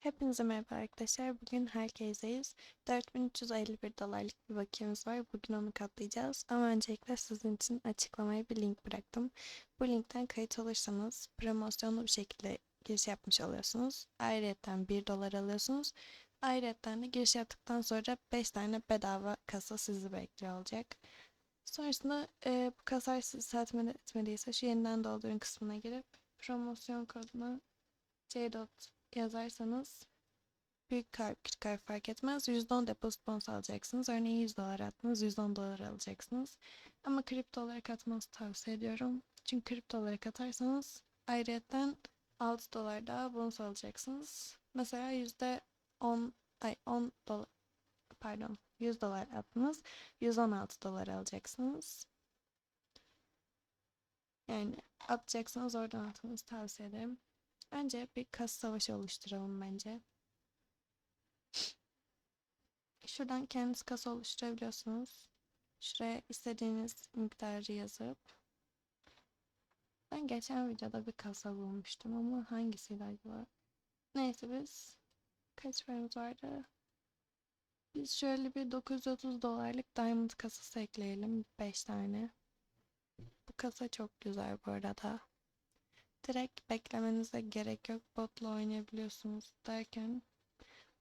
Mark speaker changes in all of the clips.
Speaker 1: Hepinize merhaba arkadaşlar. Bugün herkeseyiz. 4351 dolarlık bir bakiyemiz var. Bugün onu katlayacağız. Ama öncelikle sizin için açıklamaya bir link bıraktım. Bu linkten kayıt olursanız promosyonlu bir şekilde giriş yapmış oluyorsunuz. Ayrıca 1 dolar alıyorsunuz. Ayrıca de giriş yaptıktan sonra 5 tane bedava kasa sizi bekliyor olacak. Sonrasında e, bu kasayı sizi tatmin etmediyse şu yeniden doldurun kısmına girip promosyon kodunu C yazarsanız büyük kalp küçük kalp fark etmez. %10 depozit bonus alacaksınız. Örneğin 100 dolar attınız 110 dolar alacaksınız. Ama kripto olarak atmanızı tavsiye ediyorum. Çünkü kripto olarak atarsanız ayrıyetten 6 dolar daha bonus alacaksınız. Mesela %10 ay 10 dolar pardon 100 dolar attınız 116 dolar alacaksınız. Yani atacaksınız oradan atmanızı tavsiye ederim. Önce bir kas savaşı oluşturalım bence. Şuradan kendiniz kas oluşturabiliyorsunuz. Şuraya istediğiniz miktarı yazıp ben geçen videoda bir kasa bulmuştum ama hangisiydi acaba? Neyse biz kaç paramız vardı? Biz şöyle bir 930 dolarlık diamond kasası ekleyelim. 5 tane. Bu kasa çok güzel bu arada. Direkt beklemenize gerek yok. Botla oynayabiliyorsunuz derken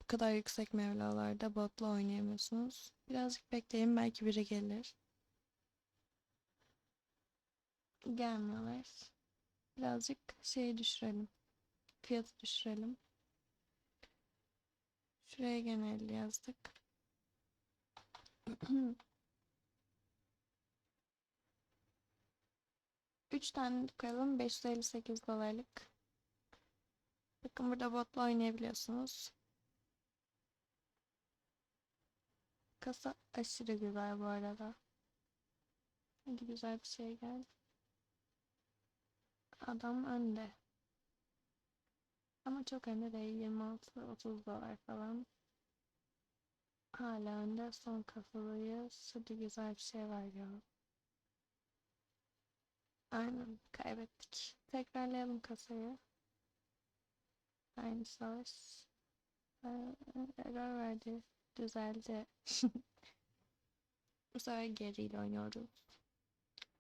Speaker 1: bu kadar yüksek mevlalarda botla oynayamıyorsunuz. Birazcık bekleyin belki biri gelir. Gelmiyorlar. Birazcık şeyi düşürelim. Fiyatı düşürelim. Şuraya genel yazdık. 3 tane koyalım. 558 dolarlık. Bakın burada botla oynayabiliyorsunuz. Kasa aşırı güzel bu arada. Hadi güzel bir şey gel. Adam önde. Ama çok önde değil. 26-30 dolar falan. Hala önde. Son kasadayız. Hadi güzel bir şey var ya. Aynen kaybettik. Tekrarlayalım kasayı. Aynı savaş. Ee, error verdi. Düzeldi. Bu sefer geriyle oynuyoruz.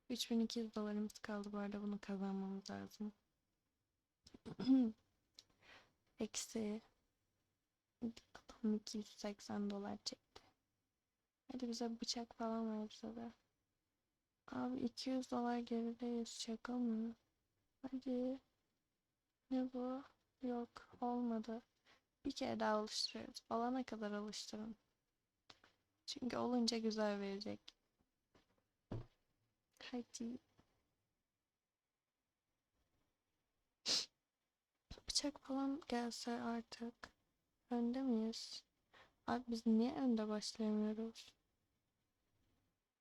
Speaker 1: 3200 dolarımız kaldı bu arada bunu kazanmamız lazım. Eksi adam 280 dolar çekti. Hadi bize bıçak falan ver bize de. Abi 200 dolar gerideyiz şaka mı? Hadi. Ne bu? Yok olmadı. Bir kere daha alıştırıyoruz. Olana kadar alıştırın. Çünkü olunca güzel verecek. Hadi. Bıçak falan gelse artık. Önde miyiz? Abi biz niye önde başlayamıyoruz?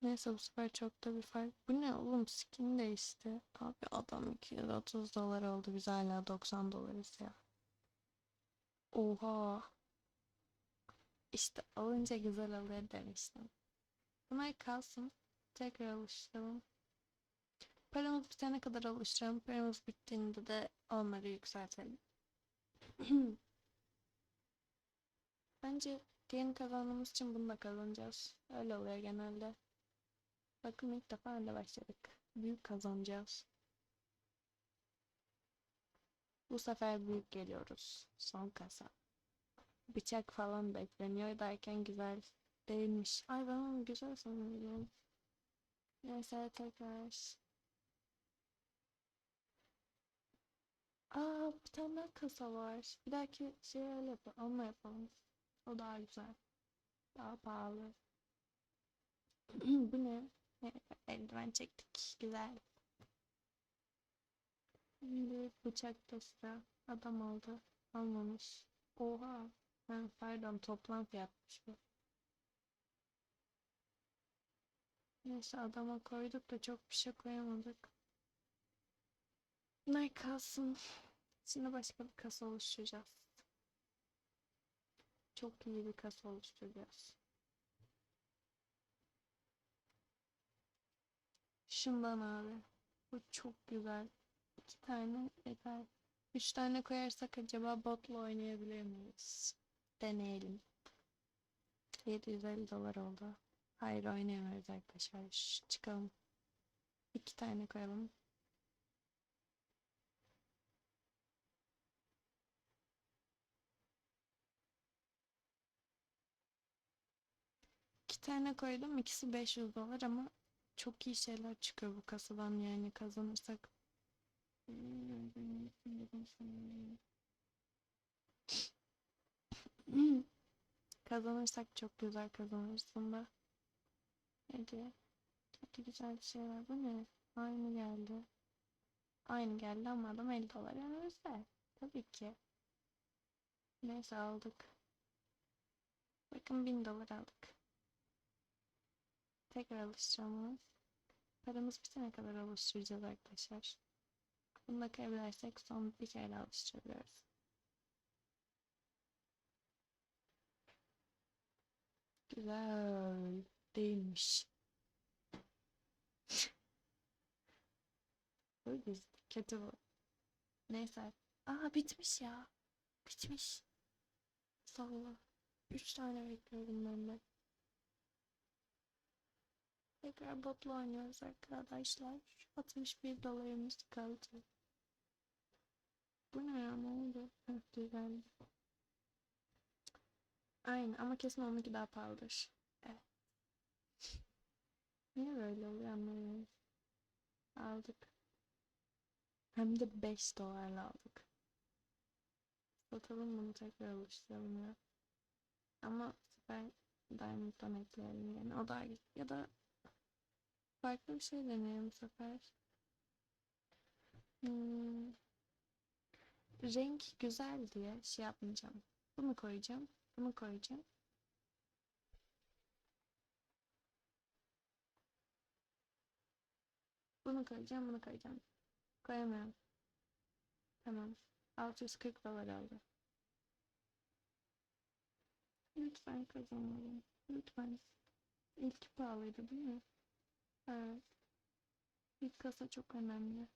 Speaker 1: Neyse bu sefer çok da bir fark. Bu ne oğlum skin değişti. Abi adam 230 dolar oldu. Biz hala 90 dolarız ya. Oha. İşte alınca güzel oluyor demiştim. Bunlar kalsın. Tekrar alıştıralım. Paramız bitene kadar alıştıralım. Paramız bittiğinde de onları yükseltelim. Bence diğerini kazandığımız için bunu da kazanacağız. Öyle oluyor genelde. Bakın ilk defa önde başladık. Büyük kazanacağız. Bu sefer büyük geliyoruz. Son kasa. Bıçak falan bekleniyor derken güzel değilmiş. Ay ben onu güzel sanıyorum. Neyse tekrar. Aa bir tane daha kasa var. Bir dahaki şey öyle yapalım. Onunla yapalım. O daha güzel. Daha pahalı. Bu ne? Eldiven çektik. Güzel. Şimdi bıçakta sıra. Adam aldı. Almamış. Oha. Ha, pardon toplam fiyatmış bu. Neyse adama koyduk da çok bir şey koyamadık. Ne kalsın. Şimdi başka bir kasa oluşturacağız. Çok iyi bir kasa oluşturacağız. Şundan abi. Bu çok güzel. İki tane yeter. Üç tane koyarsak acaba botla oynayabilir miyiz? Deneyelim. 750 dolar oldu. Hayır oynayamıyoruz arkadaşlar. Şş, çıkalım. İki tane koyalım. İki tane koydum. İkisi 500 dolar ama çok iyi şeyler çıkıyor bu kasadan yani kazanırsak. Kazanırsak çok güzel kazanırız bunda. Hadi. Hadi güzel şey var. Bu ne? Aynı geldi. Aynı geldi ama adam 50 dolar önümüzde. Tabii ki. Neyse aldık. Bakın 1000 dolar aldık. Tekrar alıştırmamız. Paramız bitene kadar alıştıracağız arkadaşlar. Bunu da kaybedersek son bir kere alıştırıyoruz. Güzel değilmiş. Böyle kötü bu. Neyse. Aa bitmiş ya. Bitmiş. Salla. Üç tane bekliyorum ben. Tekrar botla oynuyoruz arkadaşlar. 61 dolarımız kaldı. Bu ne ya ne oldu? Heh, düzeldi. Aynen ama kesin onunki daha pahalıdır. Niye böyle oluyor anlamıyorum. Aldık. Hem de 5 dolarla aldık. Satalım bunu tekrar oluşturalım ya. Ama süper Diamond'dan ekleyelim yani. O güzel. Ya da farklı bir şey deneyelim bu sefer. Hmm. Renk güzel diye şey yapmayacağım. Bunu koyacağım. Bunu koyacağım. Bunu koyacağım, bunu koyacağım. Koyamıyorum. Tamam. 640 dolar oldu. Lütfen kazanalım. Lütfen. İlk pahalıydı değil mi? Evet. İlk kasa çok önemli.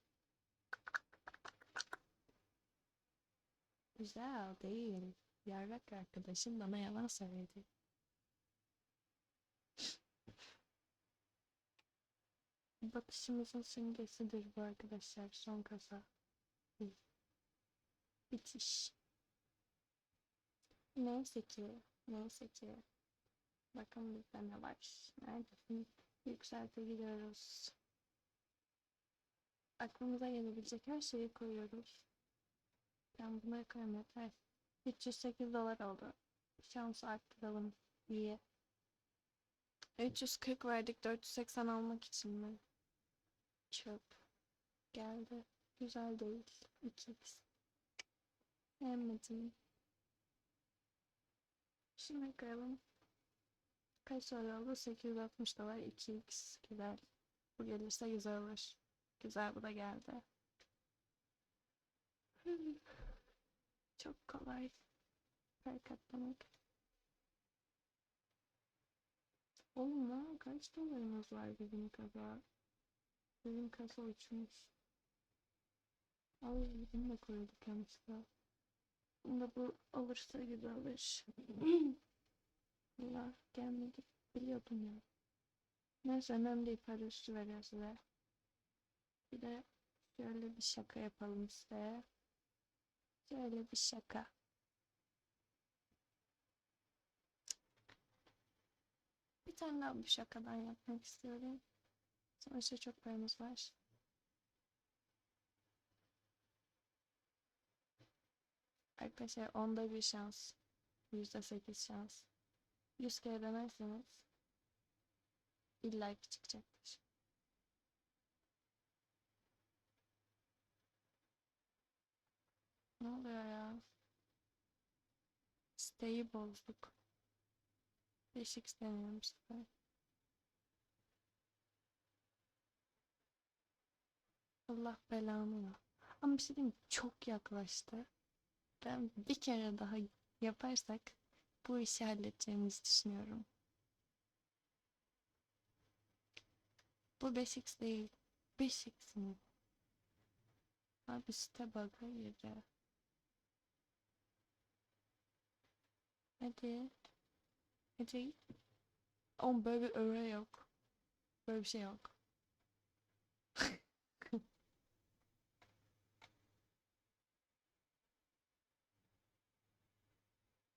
Speaker 1: Güzel değil. Yarrak arkadaşım bana yalan söyledi. Batışımızın simgesidir bu arkadaşlar. Son kasa. Bitiş. Neyse ki, neyse ki. Bakın bizde ne var. Neredesin? Yükselte gidiyoruz. Aklımıza gelebilecek her şeyi koyuyoruz. Ben bunları koyayım yeter. 308 dolar oldu. Şansı arttıralım diye. 340 verdik 480 almak için mi? Çöp. Geldi. Güzel değil. 2x. Beğenmedim. Şimdi koyalım. Kaç dolar oldu? 860 dolar 2x. Güzel. Bu gelirse güzel olur. Güzel bu da geldi. Çok kolay. Para katlamak. Oğlum lan kaç dolarımız var bizim kadar? Bizim kasa uçmuş. Ay bunu da koyduk yanlışlıkla. Bunu da bu olursa güzel olur. Allah gelmedi. Biliyordum ya. Neyse önemli değil para üstü veriyor size. Bir de şöyle bir şaka yapalım size. Şöyle bir şaka. Bir tane daha bu şakadan yapmak istiyorum. Sonuçta çok paramız var. Arkadaşlar onda bir şans. Yüzde sekiz şans. Yüz kere denerseniz illa ki çıkacaktır. Ne oluyor ya? Siteyi bozduk. 5x deniyorum size. Allah belanı ya. Ama bir şey diyeyim çok yaklaştı. Ben bir kere daha yaparsak bu işi halledeceğimizi düşünüyorum. Bu 5x değil. 5x mi? Abi site bug'a girdi. Hadi. Hadi. Oğlum böyle bir öğre yok. Böyle bir şey yok.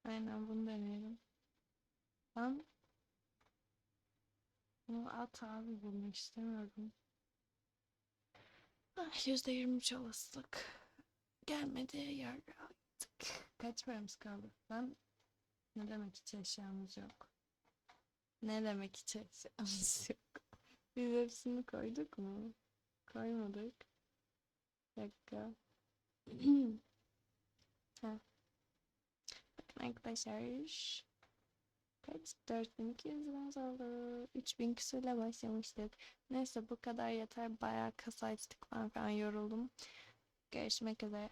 Speaker 1: Aynen bunu deneyelim. Ben bunu at abi bunu istemiyorum. Ah, %23 olasılık. Gelmedi yarrağıtık. Kaç paramız kaldı? Ben ne demek hiç eşyamız yok. Ne demek hiç eşyamız yok. Biz hepsini koyduk mu? Koymadık. Bir dakika. ha. Arkadaşlar. Kaç? 4200 liramız oldu. 3000 küsürle başlamıştık. Neyse bu kadar yeter. Bayağı kasa açtık ben falan yoruldum. Görüşmek üzere.